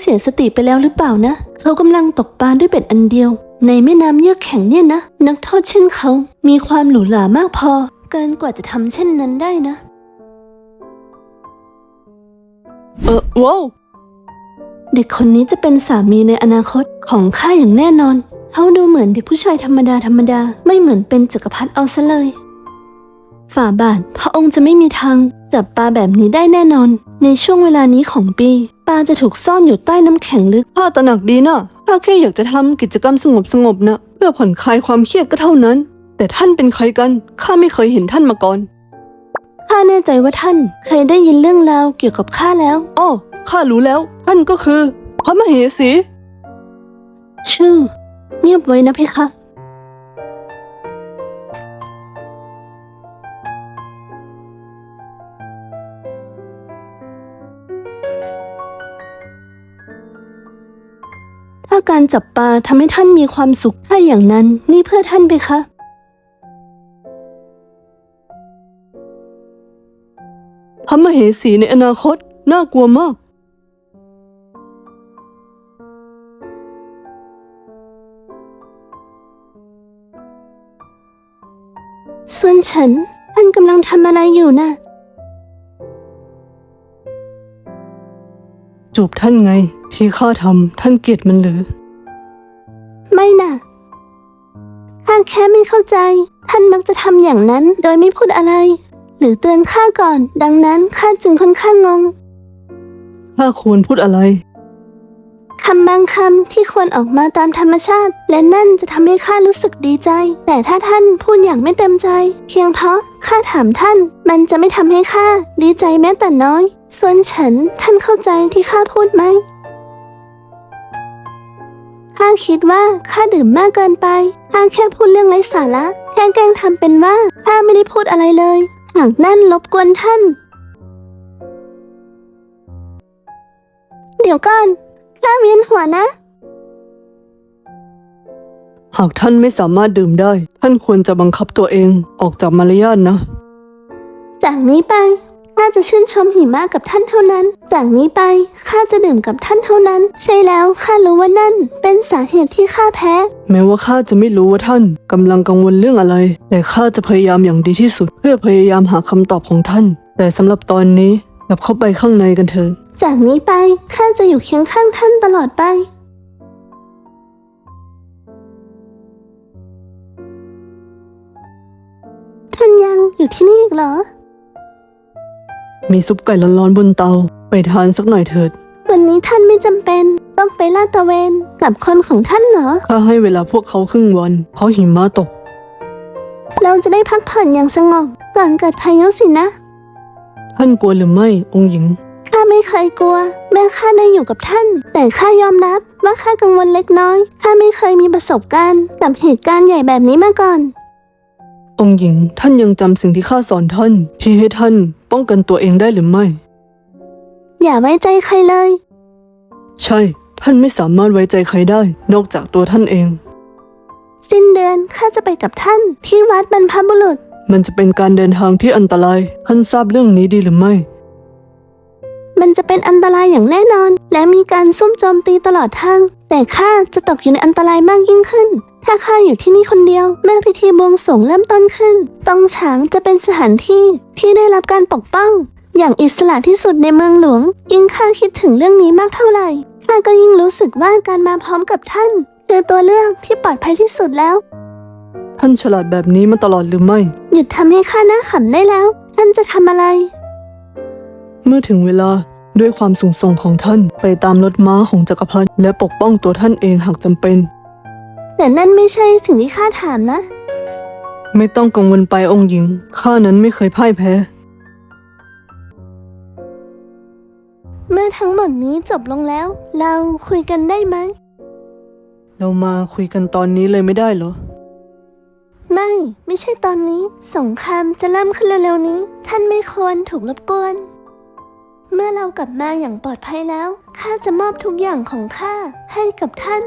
เสียสติไปแล้วหรือเปล่านะ เขากำลังตกปลาด้วยเบ็ดอันเดียว ในแม่น้ำเยือกแข็งเนี่ยนะ นักโทษเช่นเขา มีความหรูหรามากพอ เกินกว่าจะทำเช่นนั้นได้นะ เออว้าวเด็กคนนี้จะเป็นสามีในอนาคตของข้าอย่างแน่นอน เขาดูเหมือนเด็กผู้ชายธรรมดาธรรมดา ไม่เหมือนเป็นจักรพรรดิเอาซะเลย ฝ่าบาทพระองค์จะไม่มีทางจับปลาแบบนี้ได้แน่นอน ในช่วงเวลานี้ของปี ปลาจะถูกซ่อนอยู่ใต้น้ำแข็งลึกข้าตระหนักดีนะข้าแค่อยากจะทำกิจกรรมสงบสงบๆนะเพื่อผ่อนคลายความเครียดก็เท่านั้น แต่ท่านเป็นใครกันข้าไม่เคยเห็นท่านมาก่อนข้าแน่ใจว่าท่านเคยได้ยินเรื่องราวเกี่ยวกับข้าแล้วอ้อข้ารู้แล้ว ท่านก็คือ พระมเหสี ชื่อ เงียบไว้นะเพคะ ถ้าการจับปลาทำให้ท่านมีความสุขถ้าอย่างนั้นนี่เพื่อท่านเพคะ พระมเหสีในอนาคต น่ากลัวมาก ส่วนฉันท่านกำลังทำอะไรอยู่น่ะ จูบท่านไง ที่ข้าทำท่านเกลียดมันหรือ ไม่น่ะข้าแค่ไม่เข้าใจ ท่านมักจะทำอย่างนั้นโดยไม่พูดอะไร หรือเตือนข้าก่อน ดังนั้นข้าจึงค่อนข้างงงข้าควรพูดอะไรคำบางคำที่ควรออกมาตามธรรมชาติ และนั่นจะทำให้ข้ารู้สึกดีใจ แต่ถ้าท่านพูดอย่างไม่เต็มใจ เพียงเพราะข้าถามท่าน มันจะไม่ทำให้ข้าดีใจแม้แต่น้อยส่วนฉันท่านเข้าใจที่ข้าพูดไหม ข้าคิดว่าข้าดื่มมากเกินไป ข้าแค่พูดเรื่องไร้สาระแค่แกล้งทำเป็นว่าข้าไม่ได้พูดอะไรเลย หากนั่นรบกวนท่าน เดี๋ยวก่อน ข้าเวียนหัวนะ หากท่านไม่สามารถดื่มได้ ท่านควรจะบังคับตัวเองออกจากมารยาทนะ จากนี้ไป ข้าจะชื่นชมหิมะกับท่านเท่านั้น จากนี้ไปข้าจะดื่มกับท่านเท่านั้น ใช่แล้วข้ารู้ว่านั่น เป็นสาเหตุที่ข้าแพ้ แม้ว่าข้าจะไม่รู้ว่าท่านกำลังกังวลเรื่องอะไร แต่ข้าจะพยายามอย่างดีที่สุด เพื่อพยายามหาคำตอบของท่าน แต่สำหรับตอนนี้กลับเข้าไปข้างในกันเถอะจากนี้ไปข้าจะอยู่เคียงข้างท่านตลอดไปท่านยังอยู่ที่นี่อีกเหรอ มีซุปไก่ร้อนๆบนเตา ไปทานสักหน่อยเถิด วันนี้ท่านไม่จำเป็น ต้องไปลาดตระเวนกับคนของท่านเหรอ ข้าให้เวลาพวกเขาครึ่งวัน เพราะหิมะตก เราจะได้พักผ่อนอย่างสงบก่อนเกิดพายุสินะ ท่านกลัวหรือไม่องค์หญิง ข้าไม่เคยกลัว แม้ข้าได้อยู่กับท่าน แต่ข้ายอมรับว่าข้ากังวลเล็กน้อย ข้าไม่เคยมีประสบการณ์กับเหตุการณ์ใหญ่แบบนี้มาก่อน องค์หญิง ท่านยังจำสิ่งที่ข้าสอนท่าน ที่ให้ท่าน ป้องกันตัวเองได้หรือไม่ อย่าไว้ใจใครเลย ใช่ ท่านไม่สามารถไว้ใจใครได้ นอกจากตัวท่านเอง สิ้นเดือนข้าจะไปกับท่านที่วัดบรรพบุรุษ มันจะเป็นการเดินทางที่อันตราย ท่านทราบเรื่องนี้ดีหรือไม่ มันจะเป็นอันตรายอย่างแน่นอน และมีการซุ่มโจมตีตลอดทาง แต่ข้าจะตกอยู่ในอันตรายมากยิ่งขึ้น ถ้าข้าอยู่ที่นี่คนเดียวเมื่อพิธีบวงสรวงเริ่มต้นขึ้น ตองฉางจะเป็นสถานที่ที่ได้รับการปกป้อง อย่างอิสระที่สุดในเมืองหลวง ยิ่งข้าคิดถึงเรื่องนี้มากเท่าไหร่ข้าก็ยิ่งรู้สึกว่าการมาพร้อมกับท่าน คือตัวเลือกที่ปลอดภัยที่สุดแล้ว ท่านฉลาดแบบนี้มาตลอดหรือไม่ หยุดทำให้ข้าหน้าขำได้แล้ว ท่านจะทำอะไร เมื่อถึงเวลาด้วยความสูงส่งของท่านไปตามรถม้าของจักรพรรดิและปกป้องตัวท่านเองหากจำเป็น แต่นั่นไม่ใช่สิ่งที่ข้าถามนะ ไม่ต้องกังวลไปองค์หญิง ข้านั้นไม่เคยพ่ายแพ้ เมื่อทั้งหมดนี้จบลงแล้ว เราคุยกันได้ไหม เรามาคุยกันตอนนี้เลยไม่ได้เหรอ ไม่ ไม่ใช่ตอนนี้ สงครามจะเริ่มขึ้นเร็วๆนี้ ท่านไม่ควรถูกรบกวน เมื่อเรากลับมาอย่างปลอดภัยแล้ว ข้าจะมอบทุกอย่างของข้าให้กับท่าน